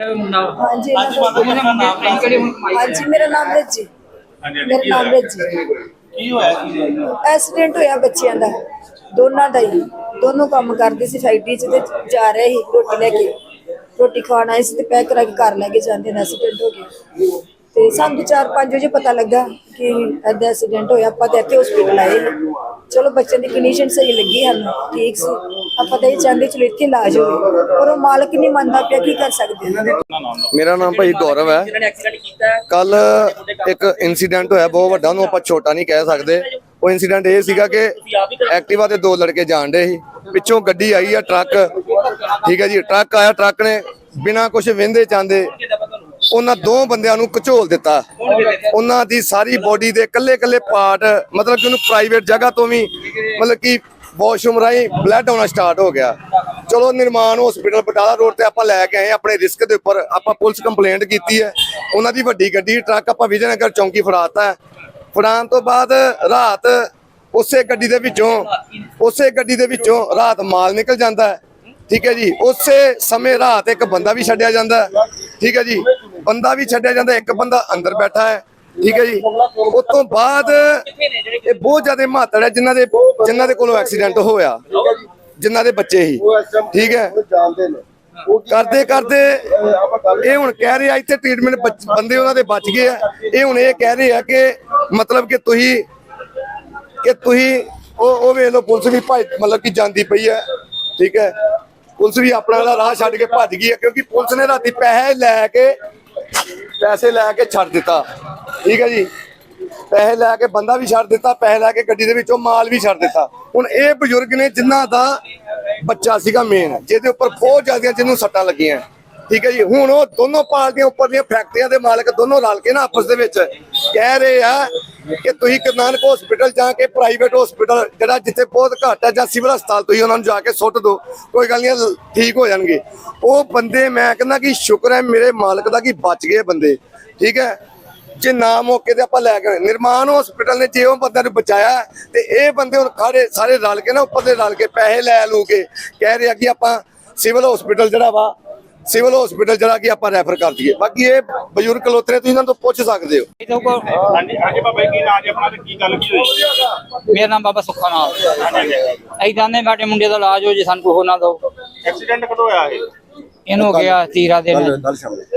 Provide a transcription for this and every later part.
ਮੁੰਡਾ ਹਾਂਜੀ ਅੱਜ ਮਾਤਾ ਜੀ ਦਾ ਨਾਮ ਅਸੀਂ ਕਿਹੜੀ ਹੁਣ ਕਮਾਈ ਹਾਂਜੀ ਮੇਰਾ ਨਾਮ ਰੱਜੀ ਹਾਂਜੀ ਮੇਰਾ ਨਾਮ ਰੱਜੀ ਕੀ ਹੋਇਆ ਕੀ? ਐਕਸੀਡੈਂਟ ਹੋਇਆ ਬੱਚਿਆਂ ਦਾ। ਦੋਨਾਂ ਦਾ ਹੀ। ਦੋਨੋਂ ਕੰਮ ਕਰਦੇ ਸੀ ਫੈਕਟਰੀ 'ਚ ਤੇ ਜਾ ਰਹੇ ਸੀ ਰੋਟੀ ਲੈ ਕੇ। ਰੋਟੀ ਖਾਣ ਆਏ ਸੀ ਤੇ ਪੈਕ ਕਰਾ ਕੇ ਘਰ ਲੈ ਕੇ ਜਾਂਦੇ ਨੇ ਐਕਸੀਡੈਂਟ ਹੋ ਗਿਆ। ਤੇ ਸਾਨੂੰ 4-5 ਵਜੇ ਪਤਾ ਲੱਗਾ ਕਿ ਐਦਾ ਐਕਸੀਡੈਂਟ ਹੋਇਆ ਆਪਾਂ ਤੇ ਇੱਥੇ ਹਸਪੀਟਲ ਆਏ। ਚਲੋ ਬੱਚਿਆਂ ਦੀ ਕੰਡੀਸ਼ਨ ਸਹੀ ਲੱਗੀ ਠੀਕ ਸੀ। ਆਪਾਂ ਤਾਂ ਇਹ ਚਾਹੁੰਦੇ ਚਲੋ ਇੱਥੇ ਇਲਾਜ ਹੋਵੇ, ਪਰ ਉਹ ਮਾਲਕ ਨਹੀਂ ਮੰਨਦਾ ਪਿਆ, ਕੀ ਕਰ ਸਕਦੇ ਹਾਂ ਮੇਰਾ ਨਾਮ ਭਾਈ ਗੌਰਵ ਹੈ। ਕੱਲ ਇੱਕ ਇਨਸੀਡੈਂਟ ਹੋਇਆ, ਬਹੁਤ ਵੱਡਾ, ਉਹਨੂੰ ਆਪਾਂ ਛੋਟਾ ਨਹੀਂ ਕਹਿ ਸਕਦੇ। ਉਹ ਇਨਸੀਡੈਂਟ ਇਹ ਸੀਗਾ ਕਿ ਐਕਟਿਵਾ ਤੇ ਦੋ ਲੜਕੇ ਜਾਣ ਡੇ ਸੀ। ਪਿੱਛੋਂ ਗੱਡੀ ਆਈ ਆ, ਟਰੱਕ। ਠੀਕ ਹੈ ਜੀ, ਟਰੱਕ ਆਇਆ, ਟਰੱਕ ਨੇ ਬਿਨਾਂ ਕੁਝ ਵਹਿੰਦੇ ਚਾਹੁੰਦੇ ਉਹਨਾਂ ਦੋ ਬੰਦਿਆਂ ਨੂੰ ਘਚੋਲ ਦਿੱਤਾ। ਉਹਨਾਂ ਦੀ ਸਾਰੀ ਬੋਡੀ ਦੇ ਕੱਲੇ ਕੱਲੇ ਪਾਰਟ ਮਤਲਬ ਕਿ ਉਹਨੂੰ ਪ੍ਰਾਈਵੇਟ ਜਗ੍ਹਾ ਤੋਂ ਵੀ, ਮਤਲਬ ਕਿ ਵਾਸ਼ਰੂਮ ਰਾਹੀਂ ਬਲੱਡ ਆਉਣਾ ਸਟਾਰਟ ਹੋ ਗਿਆ। ਚਲੋ ਨਿਰਮਾਨ ਹਸਪੀਟਲ ਬਟਾਲਾ ਰੋਡ ਤੇ ਆਪਾਂ ਲੈ ਕੇ ਆਏ ਆਪਣੇ ਰਿਸਕ ਦੇ ਉੱਪਰ ਆਪਾਂ ਪੁਲਿਸ ਕੰਪਲੇਂਟ ਕੀਤੀ ਹੈ। ਉਹਨਾਂ ਦੀ ਵੱਡੀ ਗੱਡੀ, ਟਰੱਕ ਆਪਾਂ ਵਿਜੇਨਗਰ ਚੌਂਕੀ ਫੜਾਤਾ ਹੈ। ਫੜਾਉਣ ਤੋਂ ਬਾਅਦ ਰਾਤ ਉਸੇ ਗੱਡੀ ਦੇ ਵਿੱਚੋਂ, ਉਸੇ ਗੱਡੀ ਦੇ ਵਿੱਚੋਂ ਰਾਤ ਮਾਲ ਨਿਕਲ ਜਾਂਦਾ ਹੈ। ਠੀਕ ਹੈ ਜੀ, ਉਸੇ ਸਮੇਂ ਰਾਤ ਇੱਕ ਬੰਦਾ ਵੀ ਛੱਡਿਆ ਜਾਂਦਾ ਠੀਕ ਹੈ ਜੀ, ਬੰਦਾ ਵੀ ਛੱਡਿਆ ਜਾਂਦਾ, ਇੱਕ ਬੰਦਾ ਅੰਦਰ ਬੈਠਾ ਹੈ। ਠੀਕ ਹੈ ਜੀ। ਉਸ ਤੋਂ ਬਾਅਦ ਇਹ ਬਹੁਤ ਜ਼ਿਆਦਾ ਮਹੱਤਵ ਹੈ ਜਿਨ੍ਹਾਂ ਦੇ ਜਿਨ੍ਹਾਂ ਦੇ ਕੋਲੋਂ ਐਕਸੀਡੈਂਟ ਹੋਇਆ। ਜਿਨ੍ਹਾਂ ਦੇ ਬੱਚੇ ਹੀ ਠੀਕ ਹੈ। ਕਰਦੇ ਕਰਦੇ ਇਹ ਹੁਣ ਕਹਿ ਰਹੇ ਇੱਥੇ ਟ੍ਰੀਟਮੈਂਟ ਬੰਦੇ ਉਹਨਾਂ ਦੇ ਬਚ ਗਏ ਆ। ਇਹ ਹੁਣ ਇਹ ਕਹਿ ਰਹੇ ਆ ਕਿ ਮਤਲਬ ਕਿ ਤੁਸੀਂ ਕਿ ਤੁਸੀਂ ਉਹ ਉਹ ਵੇਖ ਲਓ, ਪੁਲਿਸ ਵੀ ਭੱਜ ਮਤਲਬ ਕਿ ਜਾਂਦੀ ਪਈ ਹੈ। ਠੀਕ ਹੈ। ਪੁਲਿਸ ਵੀ ਆਪਣਾ ਰਾਹ ਛੱਡ ਕੇ ਭੱਜ ਗਈ ਹੈ ਕਿਉਂਕਿ ਪੁਲਿਸ ਨੇ ਰਾਤੀ ਪੈਸੇ ਲੈ ਕੇ ਪੈਸੇ ਲੈ ਕੇ ਛੱਡ ਦਿੱਤਾ। ਠੀਕ ਹੈ ਜੀ? ਪੈਸੇ ਲੈ ਕੇ ਬੰਦਾ ਵੀ ਛੱਡ ਦਿੱਤਾ, ਪੈਸੇ ਲੈ ਕੇ ਗੱਡੀ ਦੇ ਵਿੱਚੋਂ ਮਾਲ ਵੀ ਛੱਡ ਦਿੱਤਾ। ਹੁਣ ਇਹ ਬਜ਼ੁਰਗ ਨੇ ਜਿਨ੍ਹਾਂ ਦਾ ਬੱਚਾ ਸੀਗਾ ਮੇਨ ਜਿਹਦੇ ਉੱਪਰ ਬਹੁਤ ਜ਼ਿਆਦੀਆਂ ਜਿਹਨੂੰ ਸੱਟਾਂ ਲੱਗੀਆਂ। ਠੀਕ ਹੈ ਜੀ? ਹੁਣ ਉਹ ਦੋਨੋਂ ਪਾਰਟੀਆਂ ਉੱਪਰ ਦੀਆਂ ਫੈਕਟਰੀਆਂ ਦੇ ਮਾਲਕ ਦੋਨੋਂ ਰਲ ਕੇ ਨਾ ਆਪਸ ਦੇ ਵਿੱਚ ਕਹਿ ਰਹੇ ਆ ਕਿ ਤੁਸੀਂ ਨਾਨਕ ਹਸਪੀਟਲ ਜਾ ਕੇ ਪ੍ਰਾਈਵੇਟ ਹਸਪੀਟਲ ਜਿਹੜਾ ਜਿੱਥੇ ਬਹੁਤ ਘੱਟ ਹੈ ਜਾਂ ਸਿਵਲ ਹਸਪਤਾਲ ਤੁਸੀਂ ਉਹਨਾਂ ਨੂੰ ਜਾ ਕੇ ਸੁੱਟ ਦਿਓ, ਕੋਈ ਗੱਲ ਨਹੀਂ, ਠੀਕ ਹੋ ਜਾਣਗੇ ਉਹ ਬੰਦੇ, ਮੈਂ ਕਹਿੰਦਾ ਕਿ ਸ਼ੁਕਰ ਹੈ ਮੇਰੇ ਮਾਲਕ ਦਾ ਕਿ ਬਚ ਗਏ ਬੰਦੇ, ਠੀਕ ਹੈ ਜੇ ਨਾ ਮੌਕੇ ਤੇ ਆਪਾਂ ਲੈ ਕੇ ਆਏ। ਨਿਰਮਾਣ ਹਸਪੀਟਲ ਨੇ ਜੇ ਉਹ ਬੰਦੇ ਨੂੰ ਬਚਾਇਆ ਤੇ ਇਹ ਬੰਦੇ ਹੁਣ ਖੜੇ, ਸਾਰੇ ਰਲ ਕੇ ਨਾ ਉੱਪਰ ਦੇ ਰਲ ਕੇ ਪੈਸੇ ਲੈ ਲੂ ਕੇ ਕਹਿ ਰਹੇ ਆ ਕਿ ਆਪਾਂ ਸਿਵਲ ਹਸਪੀਟਲ ਜਿਹੜਾ ਵਾ ਸਿਵਲ ਹਸਪੀਟਲ ਜਿਹੜਾ ਕਿ ਆਪਾਂ ਰੈਫਰ ਕਰ ਦਈਏ। ਬਾਕੀ ਇਹ ਬਜ਼ੁਰਗ ਲੋਤਰੇ ਤੁਸੀਂ ਇਹਨਾਂ ਤੋਂ ਪੁੱਛ ਸਕਦੇ ਹੋ। ਇਹਦੇ ਕੋਲ ਹਾਂਜੀ ਹਾਂਜੀ ਬਾਬਾ ਜੀ ਕੀ ਨਾਮ ਜੀ ਆਪਣਾ ਤੇ ਕੀ ਗੱਲ ਕੀ ਹੋਈ? ਮੇਰਾ ਨਾਮ ਬਾਬਾ ਸੁੱਖਾ ਨਾਮ ਅਸੀਂ ਜਾਣਦੇ ਸਾਡੇ ਮੁੰਡੇ ਦਾ ਇਲਾਜ ਹੋ ਜੇ ਸਾਨੂੰ ਕੋਈ ਹੋਰ ਨਾ ਦੋ ਐਕਸੀਡੈਂਟ ਕਦੋਂ ਹੋਇਆ ਇਹ? ਇਹਨੂੰ ਹੋ ਗਿਆ ਤੀਰਾ ਦਿਨ। ਤੇ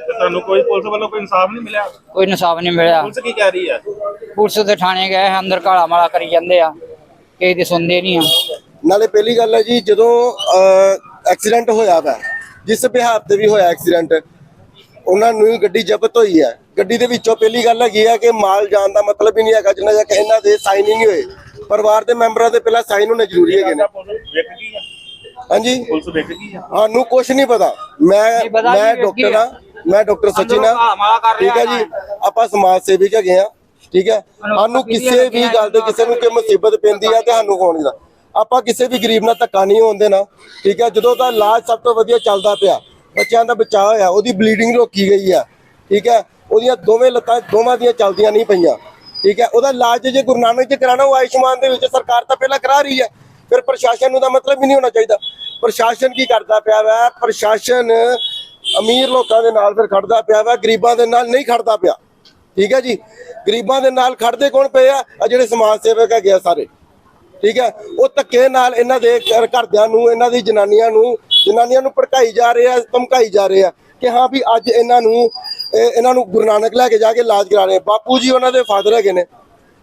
ਤੁਹਾਨੂੰ ਕੋਈ ਪੁਲਿਸ ਵੱਲੋਂ ਕੋਈ ਇਨਸਾਫ ਨਹੀਂ ਮਿਲਿਆ? ਕੋਈ ਇਨਸਾਫ ਨਹੀਂ ਮਿਲਿਆ। ਪੁਲਿਸ ਕੀ ਕਹਿ ਰਹੀ ਹੈ ਪੁਲਿਸ ਦੇ ਥਾਣੇ ਗਏ ਅੰਦਰ ਕਾਲਾ ਮਾਲਾ ਕਰੀ ਜਾਂਦੇ ਆ। ਕਿਸੇ ਦੀ ਸੁਣਦੇ ਨਹੀਂ ਆ। ਨਾਲੇ ਪਹਿਲੀ ਗੱਲ ਹੈ ਜੀ ਜਦੋਂ ਐਕਸੀਡੈਂਟ ਹੋਇਆ ਵਾ ਜਿਸ ਬਿਹਾਰ ਤੇ ਵੀ ਹੋਇਆ ਐਕਸੀਡੈਂਟ ਉਹਨਾਂ ਨੂੰ ਗੱਡੀ ਜ਼ਬਤ ਹੋਈ ਹੈ। ਗੱਡੀ ਦੇ ਵਿੱਚੋਂ ਪਹਿਲੀ ਗੱਲ ਹੈਗੀ ਹੈ ਕਿ ਮਾਲ ਜਾਣ ਦਾ ਮਤਲਬ ਹੀ ਨਹੀਂ ਹੈਗਾ ਜਿੰਨਾ ਤੱਕ ਇਹਨਾਂ ਦੇ ਸਾਈਨ ਹੀ ਨਹੀਂ ਹੋਏ। ਪਰਿਵਾਰ ਦੇ ਮੈਂਬਰਾਂ ਦੇ ਪਹਿਲਾਂ ਸਾਈਨ ਹੋਣੇ ਜ਼ਰੂਰੀ ਹੈਗੇ ਨੇ। ਹਾਂਜੀ? ਪੁਲਿਸ ਵੇਖ ਗਈ ਹੈ ਸਾਨੂੰ ਕੁਝ ਨਹੀਂ ਪਤਾ ਮੈਂ ਮੈਂ ਡਾਕਟਰ ਹਾਂ ਮੈਂ ਡਾਕਟਰ ਸਚਿਨ ਕਰ ਠੀਕ ਹੈ ਜੀ? ਆਪਾਂ ਸਮਾਜ ਸੇਵੀ ਹੈਗੇ ਆ ਠੀਕ ਹੈ? ਸਾਨੂੰ ਕਿਸੇ ਵੀ ਗੱਲ ਤੇ ਕਿਸੇ ਨੂੰ ਕੋਈ ਮੁਸੀਬਤ ਪੈਂਦੀ ਆ ਤੇ ਸਾਨੂੰ ਹੋਣ ਦਾ ਆਪਾਂ ਕਿਸੇ ਵੀ ਗਰੀਬ ਨਾਲ ਧੱਕਾ ਨਹੀਂ ਹੋਣ ਦੇਣਾ, ਠੀਕ ਹੈ? ਜਦੋਂ ਦਾ ਇਲਾਜ ਸਭ ਤੋਂ ਵਧੀਆ ਚੱਲਦਾ ਪਿਆ, ਬੱਚਿਆਂ ਦਾ ਬਚਾਅ ਹੋਇਆ, ਉਹਦੀ ਬਲੀਡਿੰਗ ਰੋਕੀ ਗਈ ਆ, ਠੀਕ ਹੈ? ਉਹਦੀਆਂ ਦੋਵੇਂ ਲੱਤਾਂ ਦੋਵਾਂ ਦੀਆਂ ਚੱਲਦੀਆਂ ਨਹੀਂ ਪਈਆਂ, ਠੀਕ ਹੈ? ਉਹਦਾ ਇਲਾਜ ਜੇ ਗੁਰੂ ਨਾਨਕ ਜੀ ਕਰਾਣਾ ਉਹ ਆਯੁਸ਼ਮਾਨ ਦੇ ਵਿੱਚ ਸਰਕਾਰ ਤਾਂ ਪਹਿਲਾਂ ਕਰਾ ਰਹੀ ਹੈ, ਫਿਰ ਪ੍ਰਸ਼ਾਸਨ ਨੂੰ ਤਾਂ ਮਤਲਬ ਹੀ ਨਹੀਂ ਹੋਣਾ ਚਾਹੀਦਾ। ਪ੍ਰਸ਼ਾਸਨ ਕੀ ਕਰਦਾ ਪਿਆ ਵਾ? ਪ੍ਰਸ਼ਾਸਨ ਅਮੀਰ ਲੋਕਾਂ ਦੇ ਨਾਲ ਫਿਰ ਖੜਦਾ ਪਿਆ ਵਾ, ਗਰੀਬਾਂ ਦੇ ਨਾਲ ਨਹੀਂ ਖੜਦਾ ਪਿਆ, ਠੀਕ ਹੈ ਜੀ? ਗਰੀਬਾਂ ਦੇ ਨਾਲ ਖੜਦੇ ਕੌਣ ਪਏ ਆ? ਜਿਹੜੇ ਸਮਾਜ ਸੇਵਕ ਹੈਗੇ ਆ ਸਾਰੇ। ਠੀਕ ਹੈ? ਉਹ ਧੱਕੇ ਨਾਲ ਇਹਨਾਂ ਦੇ ਘਰ- ਘਰਦਿਆਂ ਨੂੰ, ਇਹਨਾਂ ਦੀ ਜਨਾਨੀਆਂ ਨੂੰ ਜਨਾਨੀਆਂ ਨੂੰ ਭੜਕਾਈ ਜਾ ਰਹੇ ਆ, ਧਮਕਾਈ ਜਾ ਰਹੇ ਆ ਕਿ ਹਾਂ ਵੀ ਅੱਜ ਇਹਨਾਂ ਨੂੰ ਇਹਨਾਂ ਨੂੰ ਗੁਰੂ ਨਾਨਕ ਲੈ ਕੇ ਜਾ ਕੇ ਇਲਾਜ ਕਰਾ ਰਹੇ ਬਾਪੂ ਜੀ ਉਹਨਾਂ ਦੇ ਫਾਦਰ ਹੈਗੇ ਨੇ,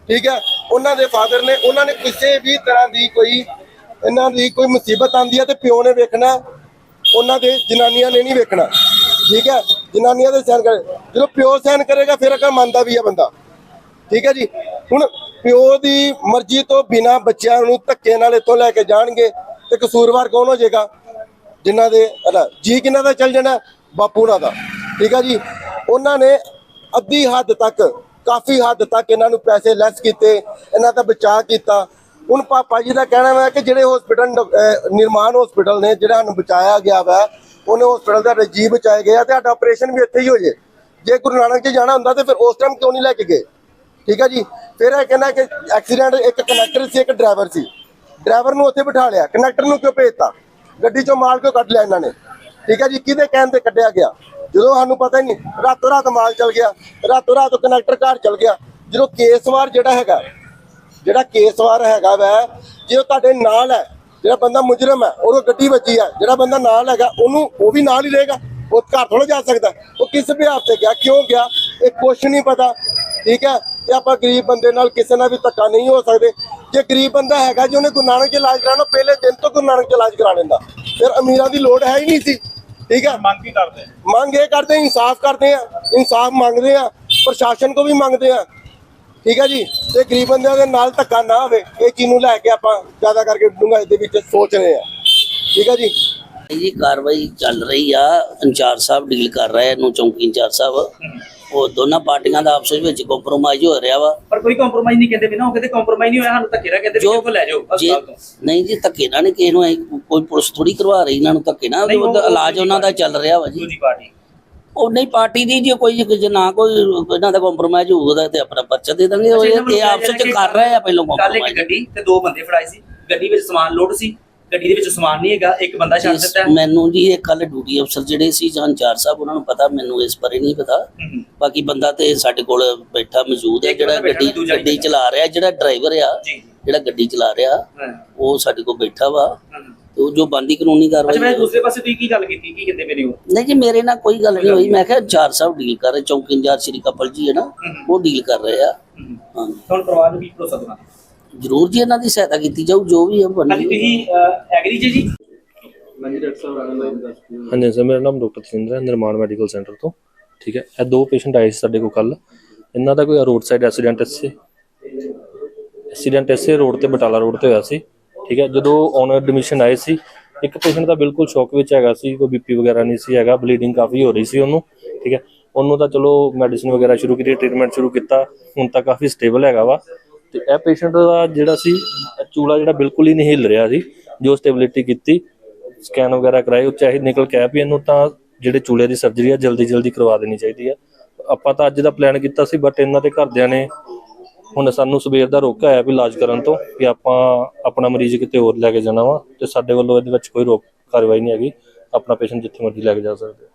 ਠੀਕ ਹੈ? ਉਹਨਾਂ ਦੇ ਫਾਦਰ ਨੇ, ਉਹਨਾਂ ਨੇ ਕਿਸੇ ਵੀ ਤਰ੍ਹਾਂ ਦੀ ਕੋਈ, ਇਹਨਾਂ ਦੀ ਕੋਈ ਮੁਸੀਬਤ ਆਂਦੀ ਹੈ ਤੇ ਪਿਓ ਨੇ ਵੇਖਣਾ, ਉਹਨਾਂ ਦੇ ਜਨਾਨੀਆਂ ਨੇ ਨਹੀਂ ਵੇਖਣਾ, ਠੀਕ ਹੈ? ਜਨਾਨੀਆਂ ਦੇ ਸਹਿਨ ਕਰੇ, ਜਦੋਂ ਪਿਓ ਸਹਿਨ ਕਰੇਗਾ, ਫਿਰ ਅਕਾ ਮੰਨਦਾ ਵੀ ਹੈ ਬੰਦਾ, ਠੀਕ ਹੈ ਜੀ? ਹੁਣ ਪਿਓ ਦੀ ਮਰਜ਼ੀ ਤੋਂ ਬਿਨਾ ਬੱਚਿਆਂ ਨੂੰ ਧੱਕੇ ਨਾਲ ਇੱਥੋਂ ਲੈ ਕੇ ਜਾਣਗੇ ਤੇ ਕਸੂਰਵਾਰ ਕੌਣ ਹੋ ਜਾਏਗਾ? ਜਿਨ੍ਹਾਂ ਦੇ ਜੀ ਕਿਹਨਾਂ ਦਾ ਚੱਲ ਜਾਣਾ? ਬਾਪੂ ਨਾਲ ਦਾ। ਠੀਕ ਹੈ ਜੀ? ਉਹਨਾਂ ਨੇ ਅੱਧੀ ਹੱਦ ਤੱਕ, ਕਾਫੀ ਹੱਦ ਤੱਕ ਇਹਨਾਂ ਨੂੰ ਪੈਸੇ ਲੈਸ ਕੀਤੇ, ਇਹਨਾਂ ਦਾ ਬਚਾਅ ਕੀਤਾ। ਹੁਣ ਪਾਪਾ ਜੀ ਦਾ ਕਹਿਣਾ ਹੈ ਕਿ ਜਿਹੜੇ ਹਸਪੀਟਲ ਨਿਰਮਾਣ ਹਸਪੀਟਲ ਨੇ, ਜਿਹੜਾ ਨੂੰ ਬਚਾਇਆ ਗਿਆ ਵਾ, ਉਹਨੇ ਹਸਪੀਟਲ ਦਾ ਰਜੀਵ ਬਚਾਏ ਗਿਆ ਤੇ ਸਾਡਾ ਆਪਰੇਸ਼ਨ ਵੀ ਇੱਥੇ ਹੀ ਹੋ ਜੇ ਜੇ ਗੁਰੂ ਨਾਨਕ ਜੀ ਜਾਣਾ ਹੁੰਦਾ ਤੇ ਫਿਰ ਉਸ ਟਾਈਮ ਕਿਉਂ ਨਹੀਂ ਲੈ ਕੇ ਗਏ? ਠੀਕ ਹੈ ਜੀ? ਫਿਰ ਇਹ ਕਹਿੰਦਾ ਕਿ ਐਕਸੀਡੈਂਟ ਇੱਕ ਕਨੈਕਟਰ ਸੀ, ਇੱਕ ਡਰਾਈਵਰ ਸੀ। ਡਰਾਈਵਰ ਨੂੰ ਉੱਥੇ ਬਿਠਾ ਲਿਆ। ਕਨੈਕਟਰ ਨੂੰ ਕਿਉਂ ਭੇਜਤਾ? ਗੱਡੀ ਚੋਂ ਮਾਲ ਕਿਉਂ ਕੱਢ ਲਿਆ ਇਹਨਾਂ ਨੇ? ਠੀਕ ਹੈ ਜੀ? ਕਿਹਦੇ ਕਹਿਣ ਤੇ ਕੱਢਿਆ ਗਿਆ? ਜਦੋਂ ਸਾਨੂੰ ਪਤਾ ਹੀ ਨਹੀਂ ਰਾਤੋਂ ਰਾਤ ਮਾਲ ਚਲ ਗਿਆ। ਰਾਤੋਂ ਰਾਤ ਕਨੈਕਟਰ ਘਰ ਚਲ ਗਿਆ। ਜਦੋਂ ਕੇਸਵਾਰ ਜਿਹੜਾ ਹੈਗਾ, ਜਿਹੜਾ ਕੇਸਵਾਰ ਹੈਗਾ ਵੈ, ਜੇ ਉਹ ਤੁਹਾਡੇ ਨਾਲ ਹੈ, ਜਿਹੜਾ ਬੰਦਾ ਮੁਜਰਮ ਹੈ ਉਹ ਗੱਡੀ ਵੱਜੀ ਹੈ, ਜਿਹੜਾ ਬੰਦਾ ਨਾਲ ਹੈਗਾ, ਉਹਨੂੰ ਉਹ ਵੀ ਨਾਲ ਹੀ ਰਹੇਗਾ। ਉਹ ਘਰ ਥੋੜਾ ਜਾ ਸਕਦਾ। ਉਹ ਕਿਸ ਵਿਹਾਰ ਤੇ ਗਿਆ, ਕਿਉਂ ਗਿਆ, ਇਹ ਕੁਛ ਨਹੀਂ ਪਤਾ। ਠੀਕ ਹੈ? ਤੇ ਆਪਾਂ ਗਰੀਬ ਬੰਦੇ ਨਾਲ ਕਿਸੇ ਨਾਲ ਵੀ ਧੱਕਾ ਨਹੀਂ ਹੋ ਸਕਦੇ। ਜੇ ਗਰੀਬ ਬੰਦਾ ਹੈਗਾ ਜੀ ਉਹਨੇ ਗੁਰੂ ਨਾਨਕ ਇਲਾਜ ਕਰਾਉਣਾ ਪਹਿਲੇ ਦਿਨ ਤੋਂ ਗੁਰੂ ਨਾਨਕ ਇਲਾਜ ਕਰਾ ਲੈਂਦਾ। ਫਿਰ ਅਮੀਰਾਂ ਦੀ ਲੋੜ ਹੈ ਹੀ ਨਹੀਂ ਸੀ। ਠੀਕ ਹੈ? ਮੰਗ ਕੀ ਕਰਦੇ? ਮੰਗ ਇਹ ਕਰਦੇ ਇਨਸਾਫ ਕਰਦੇ ਆ ਇਨਸਾਫ ਮੰਗਦੇ ਆ ਪ੍ਰਸ਼ਾਸਨ ਕੋ ਵੀ ਮੰਗਦੇ ਆ। ਠੀਕ ਹੈ ਜੀ? ਤੇ ਗਰੀਬ ਬੰਦਿਆਂ ਦੇ ਨਾਲ ਧੱਕਾ ਨਾ ਹੋਵੇ ਇਹ ਚੀਜ਼ ਨੂੰ ਲੈ ਕੇ ਆਪਾਂ ਜ਼ਿਆਦਾ ਕਰਕੇ ਡੂੰਘਾਈ ਦੇ ਵਿੱਚ ਸੋਚ ਰਹੇ ਆ। ਠੀਕ ਹੈ ਜੀ? ਇਹ ਕਾਰਵਾਈ ਚੱਲ ਰਹੀ ਆ। ਇੰਚਾਰਜ ਸਾਹਿਬ ਡੀਲ ਕਰ ਰਹੇ ਨੂੰ ਚੌਂਕੀ ਇੰਚਾਰਜ ਸਾਹਿਬ। ਉਹ ਦੋਨਾਂ ਪਾਰਟੀਆਂ ਦਾ ਆਪਸ ਵਿੱਚ ਕੰਪਰੋਮਾਈਜ਼ ਹੋ ਰਿਹਾ ਵਾ। ਪਰ ਕੋਈ ਕੰਪਰੋਮਾਈਜ਼ ਨਹੀਂ ਕਹਿੰਦੇ ਵੀ ਨਾ ਉਹ ਕਹਿੰਦੇ ਕੰਪਰੋਮਾਈਜ਼ ਨਹੀਂ ਹੋਇਆ ਸਾਨੂੰ ਧੱਕੇ ਨਾਲ ਕਹਿੰਦੇ ਵੀ ਜੋ ਲੈ ਜਾਓ ਹਸਪਤਾਲ ਤੋਂ। ਨਹੀਂ ਜੀ ਧੱਕੇ ਨਾਲ ਨਹੀਂ ਕਿਸੇ ਨੂੰ ਕੋਈ ਪੁਲਿਸ ਥੋੜੀ ਕਰਵਾ ਰਹੀ ਇਹਨਾਂ ਨੂੰ ਧੱਕੇ ਨਾਲ ਉਹਦਾ ਇਲਾਜ ਉਹਨਾਂ ਦਾ ਚੱਲ ਰਿਹਾ ਵਾ ਜੀ। ਦੂਜੀ ਪਾਰਟੀ। ਉਹ ਨਹੀਂ ਪਾਰਟੀ ਦੀ ਜੇ ਕੋਈ ਜੇ ਨਾ ਕੋਈ ਇਹਨਾਂ ਦਾ ਕੰਪਰੋਮਾਈਜ਼ ਹੋਊਗਾ ਤੇ ਆਪਣਾ ਪਰਚਾ ਦੇ ਦਾਂਗੇ। ਉਹ ਇਹ ਆਪਸ ਵਿੱਚ ਕਰ ਰਹੇ ਆ ਪਹਿਲਾਂ ਕੱਲ ਇੱਕ ਕੰਪਰੋਮਾਈਜ਼ ਗੱਡੀ ਤੇ ਦੋ ਬੰਦੇ ਫੜਾਏ ਸੀ। ਗੱਡੀ ਵਿੱਚ ਸਮਾਨ ਲੋਡ ਸੀ। ਗੱਡੀ ਦੇ ਵਿੱਚ ਸਮਾਨ ਨਹੀਂ ਹੈਗਾ ਇੱਕ ਬੰਦਾ ਛੱਡ ਦਿੱਤਾ। ਹੈ। ਮੈਨੂੰ ਜੀ ਇਹ ਕੱਲ ਡਿਊਟੀ ਅਫਸਰ ਜਿਹੜੇ ਸੀ ਜਾਂ ਚਾਰ ਸਾਹਿਬ ਉਹਨਾਂ ਨੂੰ ਪਤਾ ਮੈਨੂੰ ਇਸ ਬਾਰੇ ਨਹੀਂ ਪਤਾ। ਹਮ, ਬਾਕੀ ਬੰਦਾ ਤੇ ਸਾਡੇ ਕੋਲ ਬੈਠਾ ਮੌਜੂਦ ਹੈ ਇੱਕ ਜਿਹੜਾ ਬੰਦਾ ਬੈਠਾ ਗੱਡੀ ਦੂਜਾ ਨਹੀਂ ਗੱਡੀ ਚਲਾ ਰਿਹਾ ਜਿਹੜਾ ਡਰਾਈਵਰ ਆ ਜੀ ਜੀ। ਜਿਹੜਾ ਗੱਡੀ ਚਲਾ ਰਿਹਾ ਹਾਂ, ਉਹ ਸਾਡੇ ਕੋਲ ਬੈਠਾ ਵਾ। ਹਾਂ। ਤੇ ਉਹ ਜੋ ਬੰਦੀ ਕਾਨੂੰਨੀ ਅੱਛਾ ਮੈਂ ਕਾਰਵਾਈ ਦੂਸਰੇ ਪਾਸੇ ਤੁਸੀਂ ਕੀ ਗੱਲ ਕੀਤੀ? ਕੀ ਕਹਿੰਦੇ ਪਏ ਨੇ ਉਹ? ਨਹੀਂ ਜੀ ਮੇਰੇ ਨਾਲ ਕੋਈ ਗੱਲ ਨਹੀਂ ਹੋਈ। ਮੈਂ ਕਿਹਾ ਚਾਰ ਸਾਹਿਬ ਡੀਲ ਕਰ ਰਹੇ ਚੌਂਕੀ ਇੰਚਾਰਜ ਸ਼੍ਰੀ ਕਪਲ ਜੀ ਹੈ ਨਾ ਉਹ ਡੀਲ ਕਰ ਰਹੇ ਆ। ਹਮ, ਹਾਂ। ਹੁਣ ਪਰਿਵਾਰ ਨੂੰ ਕੀ ਭਰੋਸਾ ਦੇਣਾ ਜ਼ਰੂਰ ਜੀ ਇਹਨਾਂ ਦੀ ਸਹਾਇਤਾ ਕੀਤੀ ਜਾਊ ਜੋ ਵੀ ਹੈ ਹਾਂਜੀ ਬਣਦੀ ਤੁਸੀਂ ਐਗਰੀ ਜੀ ਜੀ? ਹਾਂਜੀ ਸਰ ਮੇਰਾ ਨਾਮ ਡਾਕਟਰ ਤਜਿੰਦਰ ਹੈ ਨਿਰਮਾਣ ਮੈਡੀਕਲ ਸੈਂਟਰ ਤੋਂ। ਠੀਕ ਹੈ ਇਹ ਦੋ ਪੇਸ਼ੈਂਟ ਆਏ ਸੀ ਸਾਡੇ ਕੋਲ ਕੱਲ ਇਹਨਾਂ ਦਾ ਕੋਈ ਰੋਡ ਸਾਈਡ ਐਕਸੀਡੈਂਟ ਸੀ ਐਕਸੀਡੈਂਟ ਇਸੇ ਰੋਡ ਤੇ ਬਟਾਲਾ ਰੋਡ ਤੇ ਹੋਇਆ ਸੀ। ਠੀਕ ਹੈ ਜਦੋਂ ਔਨ ਐਡਮਿਸ਼ਨ ਆਏ ਸੀ ਇੱਕ ਪੇਸ਼ੈਂਟ ਦਾ ਬਿਲਕੁਲ ਸ਼ੌਕ ਵਿੱਚ ਹੈਗਾ ਸੀ ਕੋਈ ਬੀਪੀ ਵਗੈਰਾ ਨਹੀਂ ਸੀ ਹੈਗਾ ਬਲੀਡਿੰਗ ਕਾਫੀ ਹੋ ਰਹੀ ਸੀ ਉਹਨੂੰ। ਠੀਕ ਹੈ ਉਹਨੂੰ ਤਾਂ ਚਲੋ ਮੈਡੀਸਿਨ ਵਗੈਰਾ ਸ਼ੁਰੂ ਕੀਤੀ ਟ੍ਰੀਟਮੈਂਟ ਸ਼ੁਰੂ ਕੀਤਾ ਹੁਣ ਤਾਂ ਕਾਫੀ ਸਟੇਬਲ ਹੈਗਾ ਵਾ। ਤੇ ਇਹ ਪੇਸ਼ੈਂਟ ਦਾ ਜਿਹੜਾ ਸੀ ਚੂਲਾ ਜਿਹੜਾ ਬਿਲਕੁਲ ਹੀ ਨਹੀਂ ਹਿੱਲ ਰਿਹਾ ਸੀ, ਜੋ ਸਟੇਬਿਲਿਟੀ ਕੀਤੀ ਸਕੈਨ ਵਗੈਰਾ ਕਰਾਏ, ਉਹ ਚਾਹੇ ਨਿਕਲ ਕੇ ਆਇਆ ਵੀ ਇਹਨੂੰ ਤਾਂ ਜਿਹੜੇ ਚੂਲੇ ਦੀ ਸਰਜਰੀ ਆ, ਜਲਦੀ ਜਲਦੀ ਕਰਵਾ ਦੇਣੀ ਚਾਹੀਦੀ ਆ। ਆਪਾਂ ਤਾਂ ਅੱਜ ਦਾ ਪਲਾਨ ਕੀਤਾ ਸੀ ਬਟ ਇਹਨਾਂ ਦੇ ਘਰਦਿਆਂ ਨੇ ਹੁਣ ਸਾਨੂੰ ਸਵੇਰ ਦਾ ਰੋਕਿਆ ਆਇਆ ਵੀ ਇਲਾਜ ਕਰਨ ਤੋਂ ਕਿ ਆਪਾਂ ਆਪਣਾ ਮਰੀਜ਼ ਕਿਤੇ ਹੋਰ ਲੈ ਕੇ ਜਾਣਾ ਵਾ, ਤੇ ਸਾਡੇ ਵੱਲੋਂ ਇਹਦੇ ਵਿੱਚ ਕੋਈ ਰੋਕ ਕਾਰਵਾਈ ਨਹੀਂ ਹੈਗੀ। ਆਪਣਾ ਪੇਸ਼ੈਂਟ ਜਿੱਥੇ ਮਰਜ਼ੀ ਲੈ ਕੇ ਜਾ ਸਕਦੇ